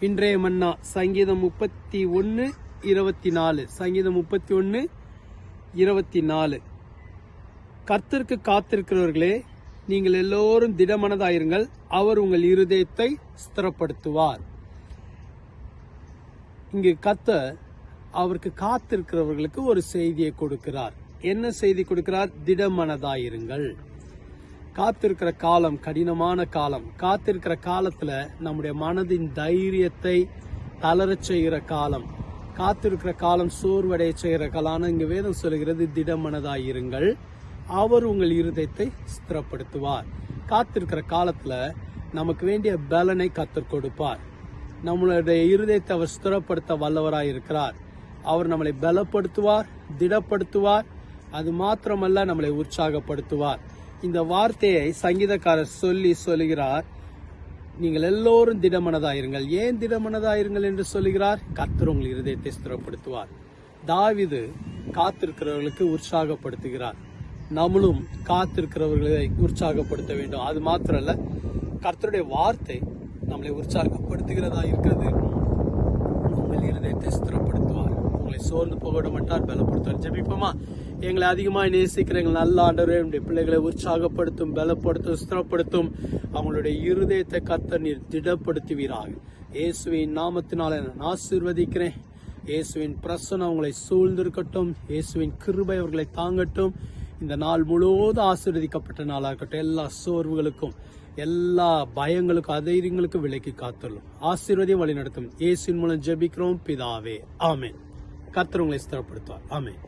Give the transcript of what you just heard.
இன்றைய மன்னா சங்கீதம் முப்பத்தி ஒன்று இருபத்தி நாலு. சங்கீதம் முப்பத்தி ஒன்று இருபத்தி நாலு. கர்த்தருக்கு காத்திருக்கிறவர்களே நீங்கள் எல்லோரும் திடமனதாயிருங்கள். அவர் உங்கள் இருதயத்தை ஸ்திரப்படுத்துவார். இங்கு கர்த்தர் அவருக்கு காத்திருக்கிறவர்களுக்கு ஒரு செய்தியை கொடுக்கிறார். என்ன செய்தி கொடுக்கிறார்? திடமனதாயிருங்கள். காத்திருக்கிற காலம் கடினமான காலம். காத்திருக்கிற காலத்துல நம்முடைய மனதின் தைரியத்தை தளரச் செய்கிற காலம். காத்திருக்கிற காலம் சோர்வடைய செய்கிற காலம் இங்க வேதம் சொல்கிறது திடமனதாயிருங்கள் அவர் உங்கள் இருதயத்தை ஸ்திரப்படுத்துவார். காத்திருக்கிற காலத்துல நமக்கு வேண்டிய பலனை கத்தர் கொடுப்பார். நம்மளுடைய இருதயத்தை அவர் ஸ்திரப்படுத்த வல்லவராய் இருக்கிறார். அவர் நம்மளை பலப்படுத்துவார் திடப்படுத்துவார். அது மாத்திரமல்ல நம்மளை உற்சாகப்படுத்துவார். இந்த வார்த்தையை சங்கீதக்காரர் சொல்லி சொல்லுகிறார். நீங்கள் எல்லோரும் திடமனதாயிருங்கள். ஏன் திடமனதாயிருங்கள் என்று சொல்லுகிறார்? கர்த்தர் உங்கள் இருதயத்தை ஸ்திரப்படுத்துவார். தாவிது காத்திருக்கிறவர்களுக்கு உற்சாகப்படுத்துகிறார். நம்மளும் காத்திருக்கிறவர்களை உற்சாகப்படுத்த வேண்டும். அது மாத்திரல்ல கர்த்தருடைய வார்த்தை நம்மளை உற்சாகப்படுத்துகிறதா இருக்கிறது. உங்கள் இருதயத்தை ஸ்திரப்படுத்துவார். உங்களை சோர்ந்து போக மாட்டார் பலப்படுத்துவார். ஜெபிப்போமா? எங்களை அதிகமாக நேசிக்கிற எங்கள் நல்ல ஆண்டவரே என்னுடைய பிள்ளைகளை உற்சாகப்படுத்தும் பலப்படுத்தும் ஸ்திரப்படுத்தும் அவங்களுடைய இருதயத்தை கத்த நீர் திடப்படுத்துவீராக. இயேசுவின் நாமத்தினால நான் ஆசீர்வதிக்கிறேன். இயேசுவின் பிரசனம் அவங்களை சூழ்ந்திருக்கட்டும். இயேசுவின் கிருபை அவர்களை தாங்கட்டும். இந்த நாள் முழுவதும் ஆசீர்வதிக்கப்பட்ட நாளாக இருக்கட்டும் எல்லா சோர்வுகளுக்கும் எல்லா பயங்களுக்கும் அதைரியங்களுக்கும் விலக்கி காத்துள்ளும். ஆசீர்வதியும் வழிநடத்தும். இயேசுவின் மூலம் ஜெபிக்கிறோம். பிதாவே. ஆமேன். கர்த்தர் உங்களை ஸ்திரப்படுத்துவார் ஆமேன்.